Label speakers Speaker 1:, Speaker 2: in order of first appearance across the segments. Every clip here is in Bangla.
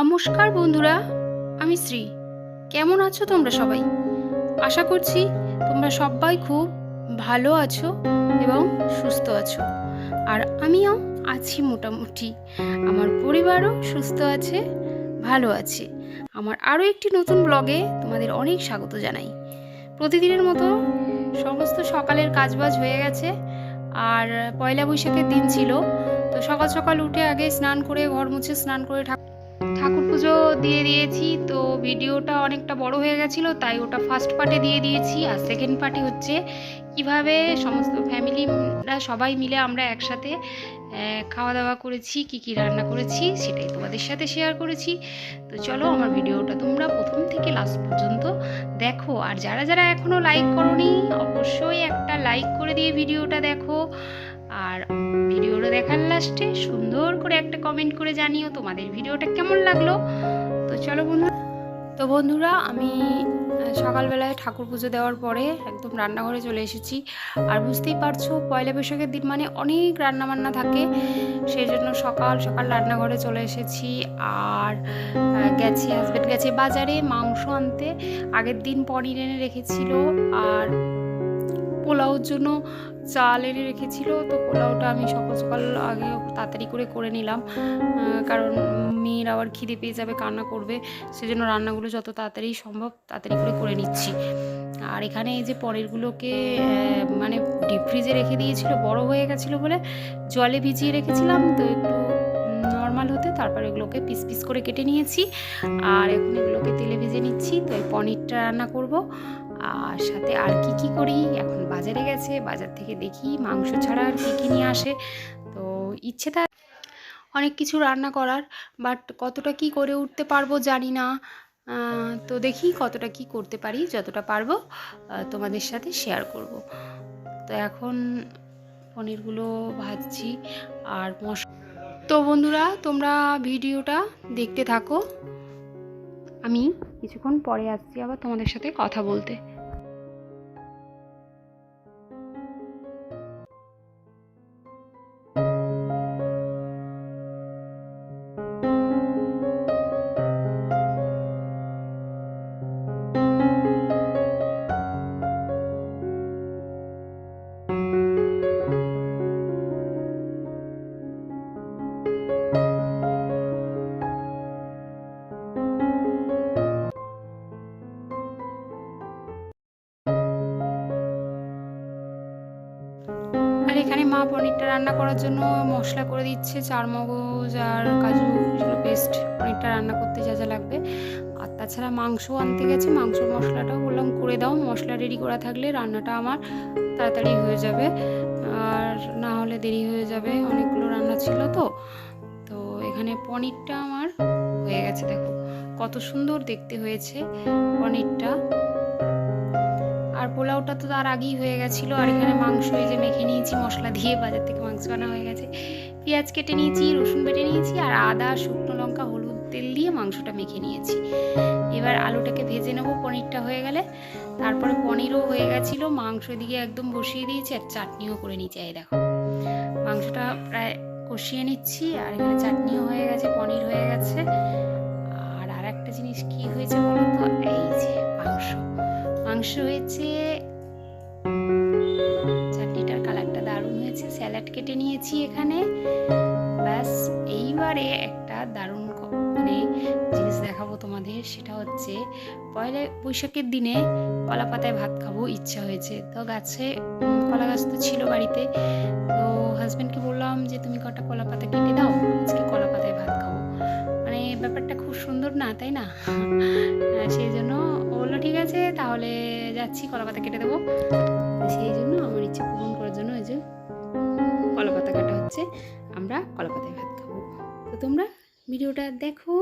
Speaker 1: নমস্কার বন্ধুরা, আমি শ্রী। কেমন আছো তোমরা সবাই? আশা করছি তোমরা সবাই খুব ভালো আছো এবং সুস্থ আছো। আর আমিও আছি মোটামুটি। আমার পরিবারও সুস্থ আছে, ভালো আছে। আমার আরও একটি নতুন ব্লগে তোমাদের অনেক স্বাগত জানাই। প্রতিদিনের মতো সমস্ত সকালের কাজবাজ হয়ে গেছে, আর পয়লা বৈশাখের দিন ছিল। তো সকাল সকাল উঠে আগে স্নান করে, ঘর মুছে স্নান করে ঠাকুর ঠাকুর পুজো দিয়ে দিয়েছি, তো ভিডিওটা অনেকটা বড় হয়ে গেছিল, তাই ওটা ফার্স্ট পার্টে দিয়ে দিয়েছি। আর সেকেন্ড পার্টি হচ্ছে কীভাবে সমস্ত ফ্যামিলিরা সবাই মিলে আমরা একসাথে খাওয়া দাওয়া করেছি, কি কি রান্না করেছি সেটাই তোমাদের সাথে শেয়ার করেছি। তো চলো আমার ভিডিওটা তোমরা প্রথম থেকে লাস্ট পর্যন্ত দেখো। আর যারা যারা এখনও লাইক করনি, অবশ্যই একটা লাইক করে দিয়ে ভিডিওটা দেখো। আর ভিডিওটা দেখার লাস্টে সুন্দর করে একটা কমেন্ট করে জানিও তোমাদের ভিডিওটা কেমন লাগল। তো চলো বন্ধু তো বন্ধুরা, আমি সকালবেলায় ঠাকুর পুজো দেওয়ার পরে একদম রান্নাঘরে চলে এসেছি। আর বুঝতেই পারছ, পয়লা বৈশাখের দিন মানে অনেক রান্নাবান্না থাকে। সেই জন্য সকাল সকাল রান্নাঘরে চলে এসেছি। আর গেছি হাজব্যান্ড গেছে বাজারে মাংস আনতে। আগের দিন পনির এনে রেখেছিল। আর পোলাওর জন্য চাল এনে রেখেছিল, তো পোলাওটা আমি সকাল সকাল আগে তাড়াতাড়ি করে করে নিলাম। কারণ মেয়ের আবার খিদে পেয়ে যাবে, কান্না করবে। সেজন্য রান্নাগুলো যত তাড়াতাড়ি সম্ভব তাড়াতাড়ি করে করে নিচ্ছি। আর এখানে এই যে পনিরগুলোকে মানে ডিপ ফ্রিজে রেখে দিয়েছিল, বড় হয়ে গেছিল বলে জলে ভিজিয়ে রেখেছিলাম। তো একটু নর্মাল হতে তারপর এগুলোকে পিস পিস করে কেটে নিয়েছি। আর এখন এগুলোকে তেলে ভেজে নিচ্ছি। তো এই পনিরটা রান্না করব। আর সাথে আর কি কি করি? এখন বাজারে গেছে, বাজার থেকে দেখি মাংস ছাড়া আর কী কী নিয়ে আসে। তো ইচ্ছে তার অনেক কিছু রান্না করার বাট কতটা কি করে উঠতে পারব জানি না। তো দেখি কতটা কি করতে পারি, যতটা পারব তোমাদের সাথে শেয়ার করব। তো এখন পনিরগুলো ভাজছি আর মশ তো বন্ধুরা, তোমরা ভিডিওটা দেখতে থাকো। আমি কিছুক্ষণ পরে আসছি আবার তোমাদের সাথে কথা বলতে। পনিরটা রান্না করার জন্য মশলা করে দিচ্ছে চার মগজ আর কাজু এগুলো পেস্ট। পনিরটা রান্না করতে যা যা লাগবে। আর তাছাড়া মাংস আনতে গেছে, মাংস মশলাটাও বললাম করে দাও। মশলা রেডি করা থাকলে রান্নাটা আমার তাড়াতাড়ি হয়ে যাবে। আর না হলে দেরি হয়ে যাবে, অনেকগুলো রান্না ছিল তো। তো এখানে পনিরটা আমার হয়ে গেছে, দেখো। কত সুন্দর দেখতে হয়েছে পনিরটা। পোলাওটা তো তার আগেই হয়ে গেছিল, আর এখানে মাংস এই যে মেখে নিয়েছি, মশলা দিয়ে বাজার থেকে মাংস আনা হয়ে গেছে। পেঁয়াজ কেটে নিয়েছি, রসুন বেটে নিয়েছি, আর আদা, শুকনো লঙ্কা, হলুদ তেল দিয়ে মাংসটা মেখে নিয়েছি। এবার আলুটাকে ভেজে নেব, পনিরটা হয়ে গেলে। তারপরে পনিরও হয়ে গেছিল, মাংস দিকে একদম বসিয়ে দিয়েছি, আর চাটনিও করে নিয়েছি, এই দেখো। মাংসটা প্রায় কষিয়ে নিচ্ছি, আর এখানে চাটনিও হয়ে গেছে, পনির হয়ে গেছে। আর আর একটা জিনিস কি হয়েছে বলো তো? এই যে মাংস। মাংস হয়েছে। চাটনিটার কালারটা দারুণ হয়েছে, স্যালাড কেটে নিয়েছি এখানে। ব্যাস, এইবারে একটা দারুণ মানে জিনিস দেখাবো তোমাদের, সেটা হচ্ছে পয়লা বৈশাখের দিনে কলা পাতায় ভাত খাব ইচ্ছা হয়েছে। তো গাছে কলা গাছ তো ছিল বাড়িতে। তো হাজব্যান্ডকে বললাম যে, তুমি কটা কলা পাতা কেটে দাও? আজকে খুব সুন্দর না, তাই না? সেই জন্য বলল, ঠিক আছে, তাহলে যাচ্ছি কলা পাতা কেটে দেবো। সেই জন্য আমার ইচ্ছে পূরণ করার জন্য ওই যে কলা পাতা কাটা হচ্ছে, আমরা কলা পাতায় ভাত খাব। তো তোমরা ভিডিওটা দেখো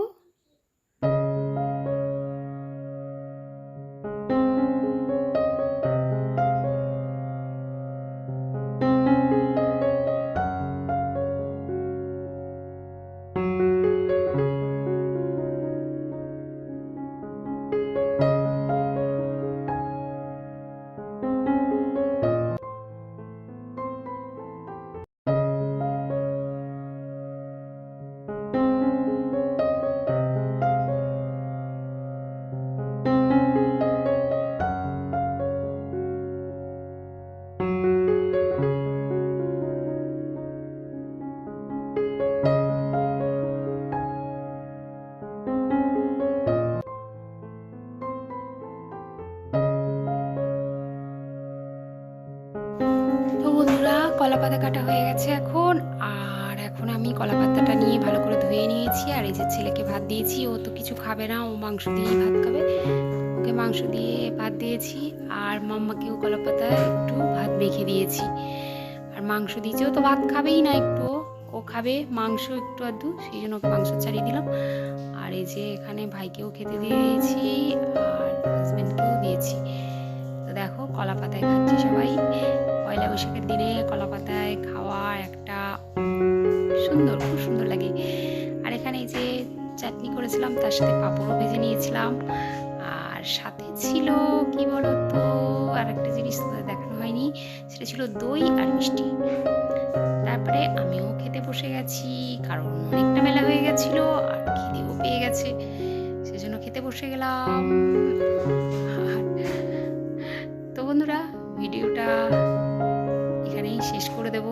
Speaker 1: গেছে এখন। আর এখন আমি কলা পাতাটা নিয়ে ভালো করে ধুয়ে নিয়েছি। আর এই যে ছেলেকে ভাত দিয়েছি, ও তো কিছু খাবে না, ও মাংস দিয়েই ভাত খাবে। ওকে মাংস দিয়ে ভাত দিয়েছি, আর মাম্মাকেও কলা পাতায় একটু ভাত মেখে দিয়েছি। আর মাংস দিয়েছেও তো ভাত খাবেই না একটু। ও খাবে মাংস একটু আধটু, সেই জন্য ওকে মাংস ছাড়িয়ে দিলাম। আর এই যে এখানে ভাইকেও খেতে দিয়েছি, আর হাজব্যান্ডকেও দিয়েছি। তো দেখো কলা পাতায় খাচ্ছি সবাই। পয়লা বৈশাখের দিনে কলা পাতায় খাওয়া একটা সুন্দর, খুব সুন্দর লাগে। আর এখানে যে চাটনি করেছিলাম, তার সাথে পাঁপড়ও ভেজে নিয়েছিলাম। আর সাথে ছিল, কি বলো তো আর একটা জিনিস দেখানো হয়নি, সেটা ছিল দই আর মিষ্টি। তারপরে আমিও খেতে বসে গেছি, কারণ অনেকটা বেলা হয়ে গেছিল, আর খিদেও পেয়ে গেছে, সেজন্য খেতে বসে গেলাম। বন্ধুরা, ভিডিওটা এখানেই শেষ করে দেব।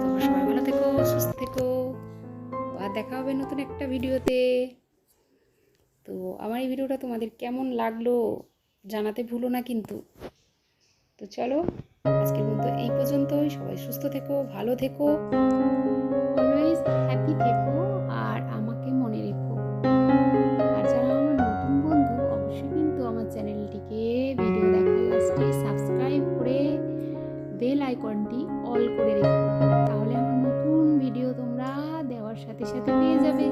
Speaker 1: তোমরা সবাই ভালো থেকো, সুস্থ থেকো। আর দেখা হবে নতুন একটা ভিডিওতে। তো আমার এই ভিডিওটা তোমাদের কেমন লাগল জানাতে ভুলো না কিন্তু। তো চলো, আজকের মতো এই পর্যন্তই। সবাই সুস্থ থেকো, ভালো থেকো। সাথে সাথে যাবে।